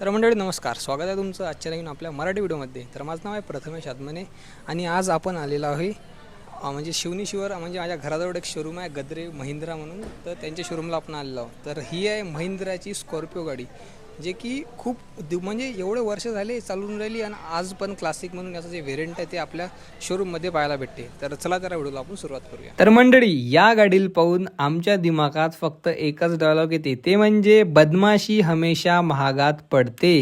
तर मंडळी नमस्कार. स्वागत आहे तुमचं आजच्या नवीन आपल्या मराठी व्हिडिओमध्ये. तर माझं नाव आहे प्रथमेश आदमने आणि आज आपण आलेलो आहे म्हणजे शिवनी शिवर म्हणजे माझ्या घराजवळ एक शोरूम आहे गद्रे महिंद्रा म्हणून. तर त्यांच्या शोरूमला आपण आलेलो आहोत. तर ही आहे महिंद्राची स्कॉर्पिओ गाडी. जे की खूप दिव म्हणजे एवढे वर्ष झाले चालून राहिली आणि आज पण क्लासिक म्हणून याचं जे व्हेरियंट आहे ते आपल्या शोरूममध्ये पाहायला भेटते. तर चला त्या व्हिडिओला आपण सुरुवात करूया. तर मंडळी या गाडीला पाहून आमच्या दिमागात फक्त एकच डायलॉग येते. ते म्हणजे बदमाशी हमेशा महागात पडते.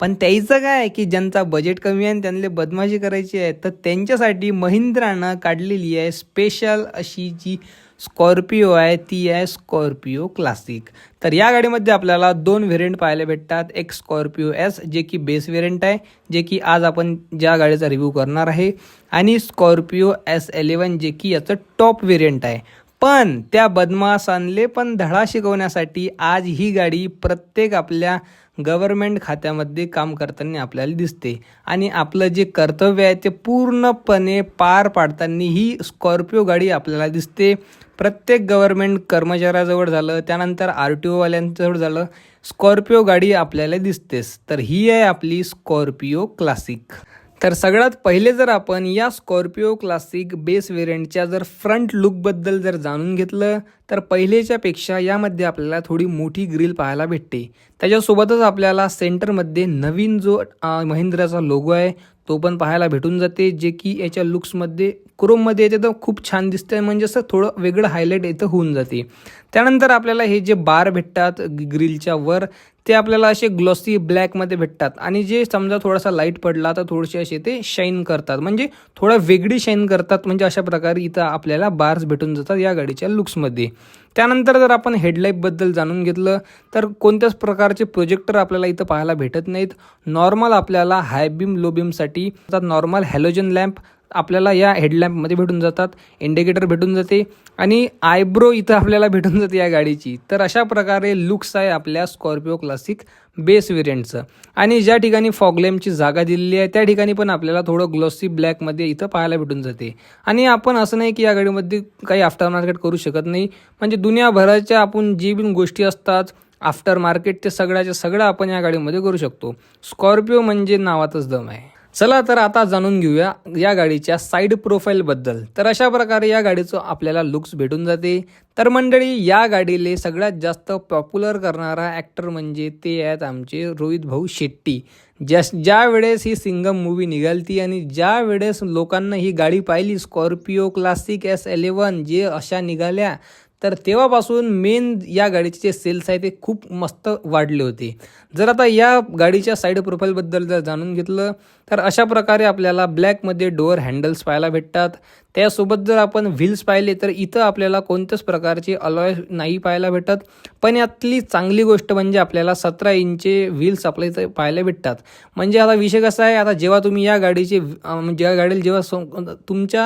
पण त्याचं काय की ज्यांचा बजेट कमी आहे आणि त्यांना बदमाशी करायची आहे तर त्यांच्यासाठी महिंद्रानं काढलेली आहे स्पेशल अशी जी स्कॉर्पिओ आहे ती आहे स्कॉर्पिओ क्लासिक. तर या गाडीमध्ये आपल्याला दोन व्हेरियंट पाहायला भेटतात. एक स्कॉर्पिओ एस जे की बेस व्हेरियंट आहे जे की आज आपण ज्या गाडीचा रिव्ह्यू करणार आहे. आणि स्कॉर्पिओ एस एलेवन जे की याचं टॉप व्हेरियंट आहे. पण त्या बदमाशांले पण धडा शिकवण्यासाठी आज ही गाडी प्रत्येक आपल्या गव्हर्नमेंट खात्यामध्ये काम करताना आपल्याला दिसते. आणि आपलं जे कर्तव्य आहे ते पूर्णपणे पार पाडताना ही स्कॉर्पिओ गाडी आपल्याला दिसते. प्रत्येक गव्हर्नमेंट कर्मचाऱ्याजवळ झालं त्यानंतर आर टी ओवाल्यांजवळ झालं स्कॉर्पिओ गाडी आपल्याला दिसतेच तर ही आहे आपली स्कॉर्पिओ क्लासिक तर सगळ्यात पहिले जर आपण या स्कॉर्पिओ क्लासिक बेस वेरियंटच्या जर फ्रंट लुकबद्दल जर जाणून घेतलं तर पहिलेच्यापेक्षा यामध्ये आपल्याला थोडी मोठी ग्रिल पाहायला भेटते. त्याच्यासोबतच आपल्याला सेंटरमध्ये नवीन जो महिंद्राचा लोगो आहे तो पण पाहायला भेटून जाते जे की याच्या लुक्समध्ये क्रोममध्ये येते तर खूप छान दिसते म्हणजे असं थोडं वेगळं हायलाईट येतं होऊन जाते. त्यानंतर आपल्याला हे जे बार भेटतात ग्रिलच्या वर ते आपल्याला असे ग्लॉसी ब्लॅकमध्ये भेटतात. आणि जे समजा थोडासा लाइट पडला तर थोडेसे असे ते शाईन करतात. म्हणजे थोडं वेगळी शाईन करतात म्हणजे अशा प्रकारे इथं आपल्याला बार्स भेटून जातात या गाडीच्या लुक्समध्ये त्यानंतर जर आपण हेडलाईटबद्दल जाणून घेतलं तर कोणत्याच प्रकारचे प्रोजेक्टर आपल्याला इथं पाहायला भेटत नाहीत. नॉर्मल आपल्याला हाय बीम लो बीमसाठी नॉर्मल हॅलोजन लॅम्प आपल्याला या हेडलॅम्पमध्ये भेटून जातात इंडिकेटर भेटून जाते आणि आयब्रो इथं आपल्याला भेटून जाते या गाडीची. तर अशा प्रकारे लुक्स आहे आपल्या स्कॉर्पिओ क्लासिक बेस व्हेरियंटचं आणि ज्या ठिकाणी फॉगलेमची जागा दिलेली आहे त्या ठिकाणी पण आपल्याला थोडं ग्लॉसी ब्लॅकमध्ये इथं पाहायला भेटून जाते. आणि आपण असं नाही की या गाडीमध्ये काही आफ्टर मार्केट करू शकत नाही. म्हणजे दुनियाभराच्या आपण जी बिन गोष्टी असतात आफ्टर मार्केट ते सगळ्याच्या सगळं आपण या गाडीमध्ये करू शकतो. स्कॉर्पिओ म्हणजे नावातच दम आहे. चला तर आता जाणून घेऊया या गाडीच्या साईड प्रोफाईलबद्दल तर अशा प्रकारे या गाडीचं आपल्याला लुक्स भेटून जाते. तर मंडळी या गाडीले सगळ्यात जास्त पॉप्युलर करणारा ॲक्टर म्हणजे ते आहेत आमचे रोहित भाऊ शेट्टी. ज्या ज्या वेळेस ही सिंगम मूवी निघालती आणि ज्या वेळेस लोकांना ही गाडी पाहिली स्कॉर्पिओ क्लासिक एस एलेवन जे अशा निघाल्या तर तेव्हापासून मेन या गाडीचे जे सेल्स आहे ते खूप मस्त वाढले होते. जर आता या गाडीच्या साईड प्रोफाईलबद्दल जर जाणून घेतलं तर अशा प्रकारे आपल्याला ब्लॅकमध्ये डोअर हँडल्स पाहायला भेटतात. त्यासोबत जर आपण व्हील्स पाहिले तर इथं आपल्याला कोणत्याच प्रकारचे अलॉय नाही पाहायला भेटत. पण यातली चांगली गोष्ट म्हणजे आपल्याला सतरा इंचचे व्हील्स आपल्या इथं पाहायला भेटतात. म्हणजे आता विषय कसा आहे आता जेव्हा तुम्ही या गाडीचे म्हणजे ज्या गाडीला जेव्हा तुमच्या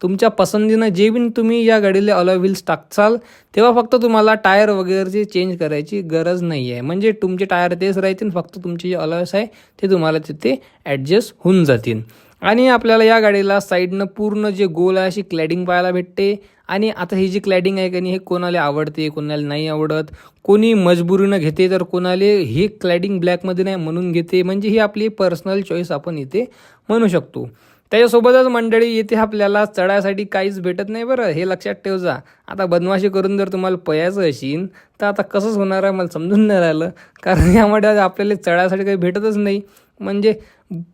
तुमच्या पसंतीनं जे बी तुम्ही या गाडीला अलॉय व्हील्स टाकचाल तेव्हा फक्त तुम्हाला टायर वगैरेचे चेंज करायची गरज नाही आहे म्हणजे तुमचे टायर तेच राहतील फक्त तुमचे जे अलॉयस आहे ते तुम्हाला तिथे ॲडजस्ट होऊन जातील. आणि आपल्याला या गाडीला साईडनं पूर्ण जे गोल आहे अशी क्लॅडिंग पाहायला भेटते. आणि आता ही जी क्लॅडिंग आहे की नाही हे कोणाला आवडते कोणाला नाही आवडत कोणी मजबुरीनं घेते तर कोणाला हे क्लॅडिंग ब्लॅकमध्ये नाही म्हणून घेते. म्हणजे ही आपली पर्सनल चॉईस आपण इथे म्हणू शकतो. त्याच्यासोबतच मंडळी येथे आपल्याला चढायसाठी काहीच भेटत नाही बरं. हे लक्षात ठेव जा आता बदमाशी करून जर तुम्हाला पयायचं असेल तर आता कसंच होणार आहे मला समजून नाही राहिलं. कारण यामध्ये आपल्याला चढायसाठी काही भेटतच नाही. म्हणजे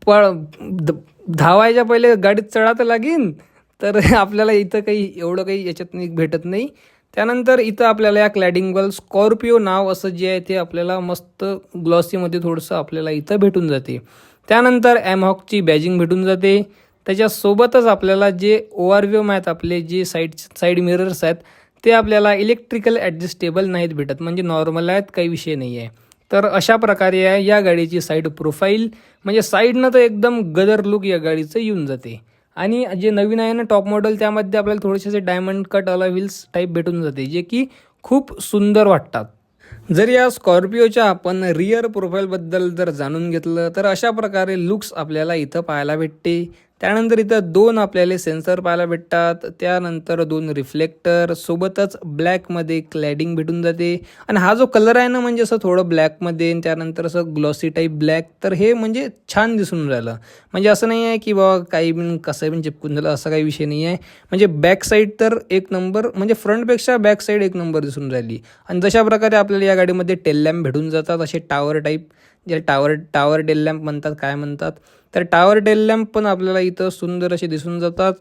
पळ धावायच्या पहिले गाडीत चढा तर लागेन. तर आपल्याला इथं काही एवढं काही याच्यात भेटत नाही. त्यानंतर इथं आपल्याला या क्लॅडिंगवर स्कॉर्पिओ नाव असं जे आहे ते आपल्याला मस्त ग्लॉसीमध्ये थोडंसं आपल्याला इथं भेटून जाते. त्यानंतर ॲमहॉकची बॅजिंग भेटून जाते. त्याच्यासोबतच आपल्याला जे ओ आर व्ही एम आहेत आपले जे साईड साईड मिरर्स आहेत ते आपल्याला इलेक्ट्रिकल ॲडजस्टेबल नाहीत भेटत. म्हणजे नॉर्मल आहेत काही विषय नाही आहे तर अशा प्रकारे आहे या गाडीची साईड प्रोफाईल म्हणजे साईडनं तर एकदम गदर लुक या गाडीचं येऊन जाते. आणि जे नवीन आहे ना टॉप मॉडेल त्यामध्ये आपल्याला थोडेसे diamond cut alloy wheels type भेटून जाते जे की खूप सुंदर वाटतात. जर या स्कॉर्पिओच्या आपण रिअर प्रोफाईलबद्दल जर जाणून घेतलं तर अशा प्रकारे लुक्स आपल्याला इथं पाहायला भेटते. त्यानंतर इथं दोन आपल्याला सेन्सर पाहायला भेटतात. त्यानंतर दोन रिफ्लेक्टर सोबतच ब्लॅकमध्ये क्लॅडिंग भेटून जाते. आणि हा जो कलर आहे ना म्हणजे असं थोडं ब्लॅकमध्ये आणि त्यानंतर असं ग्लॉसी टाईप ब्लॅक तर हे म्हणजे छान दिसून राहिलं. म्हणजे असं नाही आहे की बाबा काही बिन कसं बिन चिपकून झालं असा काही विषय नाही आहे. म्हणजे बॅक साईड तर एक नंबर म्हणजे फ्रंटपेक्षा बॅक साईड एक नंबर दिसून राहिली. आणि जशा प्रकारे आपल्याला या गाडीमध्ये टेल लॅम्प भेटून जातात असे टावर टाईप जे टावर टावर डेल लॅम्प म्हणतात काय म्हणतात? तर टावर डेल लॅम्प पण आपल्याला इथं सुंदर असे दिसून जातात.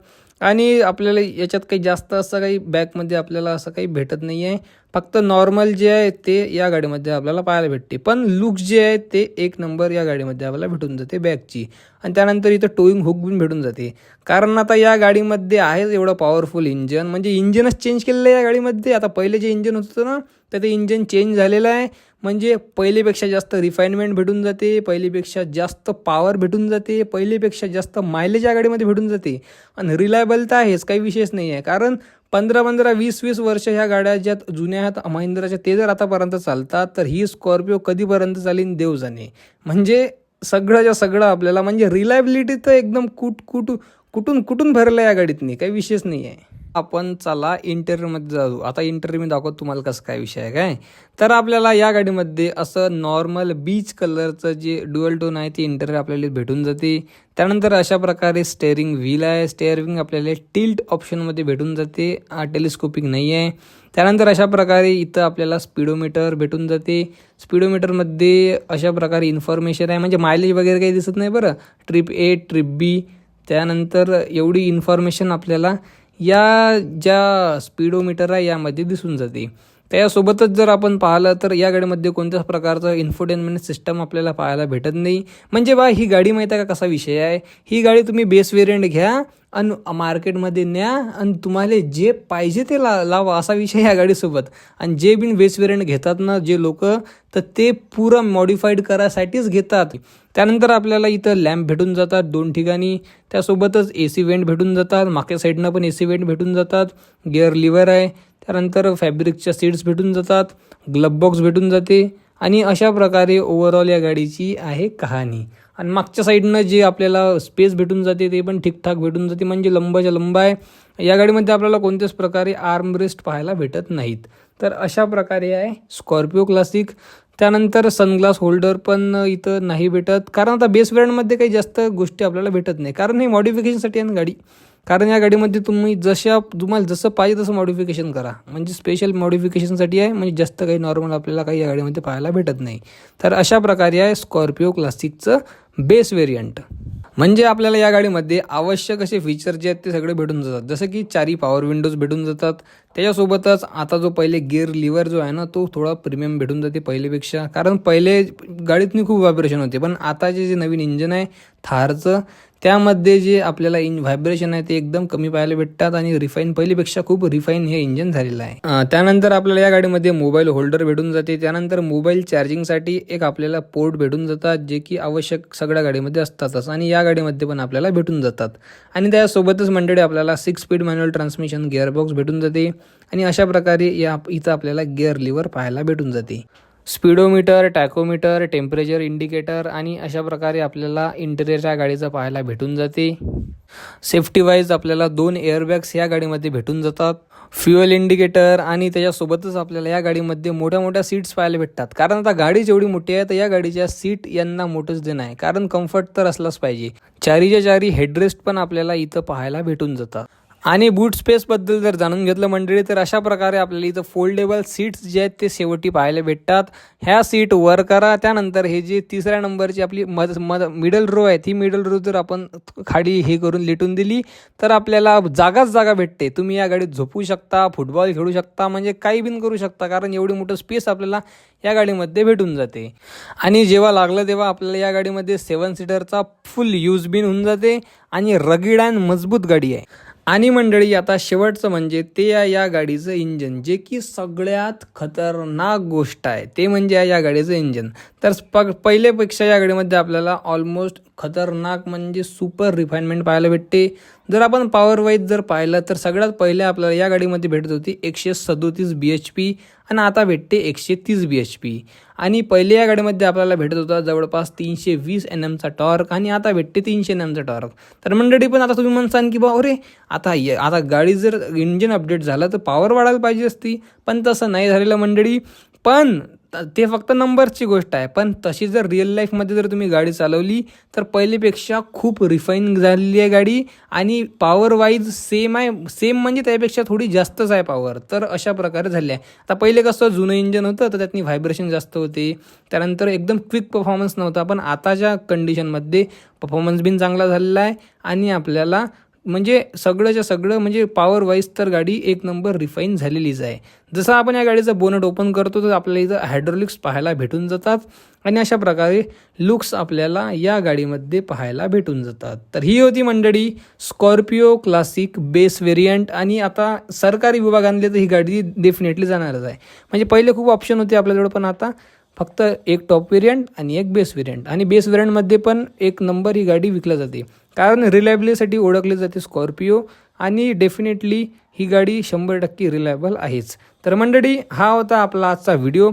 आणि आपल्याला याच्यात काही जास्त असं काही बॅकमध्ये आपल्याला असं काही भेटत नाही आहे फक्त नॉर्मल जे आहे ते या गाडीमध्ये आपल्याला पाहायला भेटते. पण लुक्स जे आहे ते एक नंबर या गाडीमध्ये आपल्याला भेटून जाते बॅकची आणि त्यानंतर इथं टोईंग हुक पण भेटून जाते. कारण आता या गाडीमध्ये आहेच एवढं पॉवरफुल इंजन म्हणजे इंजनच चेंज केलेलं आहे या गाडीमध्ये. आता पहिले जे इंजन होतं ना तर ते इंजन चेंज झालेलं आहे. म्हणजे पहिलेपेक्षा जास्त रिफाईनमेंट भेटून जाते पहिलेपेक्षा जास्त पॉवर भेटून जाते पहिलेपेक्षा जास्त मायलेज या गाडीमध्ये भेटून जाते. आणि रिलायबल तर आहेच काही विशेष नाही आहे. कारण पंधरा पंधरा वीस वीस वर्ष ह्या गाड्या ज्या जुन्या आहेत महिंद्राच्या ते जर आतापर्यंत चालतात तर ही स्कॉर्पिओ कधीपर्यंत चालीन देव जाणे. म्हणजे सगळंच्या सगळं आपल्याला म्हणजे रिलायबिलिटी तर एकदम कुट कुट कुठून कुठून भरलं या गाडीतनी? काही विशेष नाही आहे. आपण चला इंटरव्ह्यूमध्ये जाऊ. आता इंटरव्ह्यू मी दाखवतो तुम्हाला कसं काय विषय आहे काय? तर आपल्याला या गाडीमध्ये असं नॉर्मल बीच कलरचं जे ड्युअल टोन आहे ते इंटरव्ह्यू आपल्याला भेटून जाते. त्यानंतर अशा प्रकारे स्टेअरिंग व्हील आहे. स्टेअरिंग आपल्याला टिल्ट ऑप्शनमध्ये भेटून जाते. टेलिस्कोपिक नाही आहे. त्यानंतर अशा प्रकारे इथं आपल्याला स्पीडोमीटर भेटून जाते. स्पीडोमीटरमध्ये अशा प्रकारे इन्फॉर्मेशन आहे. म्हणजे मायलेज वगैरे काही दिसत नाही बरं. ट्रिप ए ट्रिप बी त्यानंतर एवढी इन्फॉर्मेशन आपल्याला या ज्या स्पीडोमीटर आहे यामध्ये दिसून जाते. त्यासोबतच जर आपण पाहिलं तर या गाडीमध्ये कोणत्याच प्रकारचं इन्फोटेनमेंट सिस्टम आपल्याला पाहायला भेटत नाही. म्हणजे बा ही गाडी माहीत आहे का कसा विषय आहे? ही गाडी तुम्ही बेस वेरियंट घ्या. आणि मार्केटमध्ये न्या आणि तुम्हाला जे पाहिजे ते ला लावा असा विषय या गाडीसोबत. आणि जे बिन वेस्ट वेरियंट घेतात ना जे लोक तर ते पुरं मॉडिफाईड करायसाठीच घेतात. त्यानंतर आपल्याला इथं लॅम्प भेटून जातात दोन ठिकाणी. त्यासोबतच ए सी वेंट भेटून जातात. मागच्या साईडनं पण ए सी वेंट भेटून जातात. गिअर लिव्हर आहे. त्यानंतर फॅब्रिकच्या सीट्स भेटून जातात. ग्लब बॉक्स भेटून जाते. आणि अशा प्रकारे ओव्हरऑल या गाडीची आहे कहाणी. आणि मागच्या साईडनं जे आपल्याला स्पेस भेटून जाते ते पण ठीकठाक भेटून जाते म्हणजे लंबाच्या लंबा आहे. या गाडीमध्ये आपल्याला कोणत्याच प्रकारे आर्म रेस्ट पाहायला भेटत नाहीत. तर अशा प्रकारे आहे स्कॉर्पिओ क्लासिक त्यानंतर सनग्लास होल्डर पण इथं नाही भेटत. कारण आता बेस ब्रँडमध्ये काही जास्त गोष्टी आपल्याला भेटत नाही. कारण हे मॉडिफिकेशनसाठी आहे ना गाडी. कारण या गाडीमध्ये तुम्ही जशा तुम्हाला जसं पाहिजे तसं मॉडिफिकेशन करा. म्हणजे स्पेशल मॉडिफिकेशनसाठी आहे म्हणजे जास्त काही नॉर्मल आपल्याला काही या गाडीमध्ये पाहायला भेटत नाही. तर अशा प्रकारे आहे स्कॉर्पिओ क्लासिकचं बेस व्हेरियंट म्हणजे आपल्याला या गाडीमध्ये आवश्यक असे फीचर जे आहेत ते सगळे भेटून जातात. जसं की चारी पॉवर विंडोज भेटून जातात. त्याच्यासोबतच आता जो पहिले गिअर लिव्हर जो आहे ना तो थोडा प्रीमियम भेटून जाते पहिलेपेक्षा. कारण पहिले गाडीतनी खूप व्हायब्रेशन होते. पण आताचे जे नवीन इंजन आहे थारचं त्यामध्ये जे आपल्याला इन व्हायब्रेशन आहे ते एकदम कमी पाहायला भेटतात आणि रिफाईन पहिलीपेक्षा खूप रिफाईन हे इंजन झालेलं आहे. त्यानंतर आपल्याला या गाडीमध्ये मोबाईल होल्डर भेटून जाते. त्यानंतर मोबाईल चार्जिंगसाठी एक आपल्याला पोर्ट भेटून जातात जे की आवश्यक सगळ्या गाडीमध्ये असतातच आणि या गाडीमध्ये पण आपल्याला भेटून जातात. आणि त्यासोबतच मंडळी आपल्याला six speed manual transmission gearbox भेटून जाते आणि अशा प्रकारे या इथं आपल्याला गिअर लिव्हर पाहायला भेटून जाते. स्पीडोमीटर टॅकोमीटर टेम्परेचर इंडिकेटर आणि अशा प्रकारे आपल्याला इंटेरियरच्या गाडीचं पाहायला भेटून जाते. सेफ्टी वाईज आपल्याला दोन एअरबॅग्स या गाडीमध्ये भेटून जातात. फ्युएल इंडिकेटर आणि त्याच्यासोबतच आपल्याला या गाडीमध्ये मोठ्या मोठ्या सीट्स पाहायला भेटतात. कारण आता गाडी जेवढी मोठी आहे तर या गाडीच्या सीट यांना मोठंच देणं आहे. कारण कम्फर्ट तर असलाच पाहिजे. चारीच्या चारी हेडरेस्ट पण आपल्याला इथं पाहायला भेटून जातात. आणि बूट स्पेसबद्दल जर जाणून घेतलं मंडळी तर अशा प्रकारे आपल्याला इथं फोल्डेबल सीट्स जे आहेत ते शेवटी पाहायला भेटतात. ह्या सीट वर करा. त्यानंतर हे जे तिसऱ्या नंबरची आपली मध मध मिडल रो आहे ती मिडल रो जर आपण खाडी हे करून लिटून दिली तर आपल्याला जागाच जागा भेटते. तुम्ही या गाडीत झोपू शकता फुटबॉल खेळू शकता म्हणजे काही बिन करू शकता कारण एवढी मोठं स्पेस आपल्याला या गाडीमध्ये भेटून जाते. आणि जेव्हा लागलं तेव्हा आपल्याला या गाडीमध्ये सेवन सीटरचा फुल यूज बिन होऊन जाते आणि रगीड अँड मजबूत गाडी आहे. आणि मंडळी आता शेवटचं म्हणजे ते या गाडीचं इंजन जे की सगळ्यात खतरनाक गोष्ट आहे ते म्हणजे या गाडीचं इंजन तर पग पहिल्यापेक्षा या गाडीमध्ये आपल्याला ऑलमोस्ट खतरनाक म्हणजे सुपर रिफाईनमेंट पाहायला भेटते. जर आपण पॉवर वाईज जर पाहिलं तर सगळ्यात पहिले आपल्याला या गाडीमध्ये भेटत होती एकशे सदोतीस बी एच पी आणि आता भेटते एकशे तीस बी एच पी आणि पहिले या गाडीमध्ये आपल्याला भेटत होता जवळपास तीनशे वीस एन एमचा टॉर्क आणि आता भेटते तीनशे एन एमचा टॉर्क. तर मंडळी पण आता तुम्ही म्हणसान की बा अरे आता ये- आता गाडी जर इंजिन अपडेट झालं तर पॉवर वाढायला पाहिजे असती. पण तसं नाही झालेलं मंडळी. पण ते फक्त नंबरची गोष्ट आहे. पण तशी जर रिअल लाईफमध्ये जर तुम्ही गाडी चालवली तर पहिलेपेक्षा खूप रिफाईन झालेली आहे गाडी आणि पॉवर वाईज सेम आहे सेम म्हणजे त्यापेक्षा थोडी जास्तच आहे पॉवर तर अशा प्रकारे झाले आहे. आता पहिले कसं जुनं इंजन होतं तर त्यातनी व्हायब्रेशन जास्त होते. त्यानंतर एकदम क्विक परफॉर्मन्स नव्हता पण आताच्या कंडिशनमध्ये परफॉर्मन्स बिन चांगला झालेला आहे आणि आपल्याला म्हणजे सगळंच्या सगळं म्हणजे पॉवर वाईज तर गाडी एक नंबर रिफाईन झालेलीच आहे. जसं आपण या गाडीचं बोनट ओपन करतो तर आपल्याला इथं हायड्रोलिक्स पाहायला भेटून जातात आणि अशा प्रकारे लुक्स आपल्याला या गाडीमध्ये पाहायला भेटून जातात. तर ही होती मंडळी स्कॉर्पिओ क्लासिक बेस व्हेरियंट आणि आता सरकारी विभागांमध्ये तर ही गाडी डेफिनेटली जाणारच आहे. म्हणजे पहिले खूप ऑप्शन होते आपल्याजवळ पण आता फक्त एक टॉप वेरियंट आणि एक बेस वेरियंट आणि बेस वेरियंटमध्ये पण एक नंबर ही गाडी विकल्या जाते. कारण रिलायबिलिटीसाठी ओळखली जाते स्कॉर्पिओ आणि डेफिनेटली ही गाडी शंभर टक्के रिलायबल आहेच. तर मंडळी हा होता आपला आजचा व्हिडिओ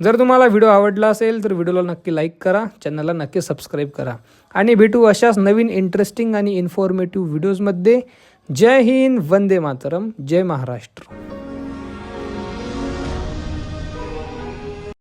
जर तुम्हाला व्हिडिओ आवडला असेल तर व्हिडिओला नक्की लाईक करा चॅनलला नक्की सबस्क्राईब करा. आणि भेटू अशाच नवीन इंटरेस्टिंग आणि इन्फॉर्मेटिव्ह व्हिडिओजमध्ये जय हिंद वंदे मातरम जय महाराष्ट्र.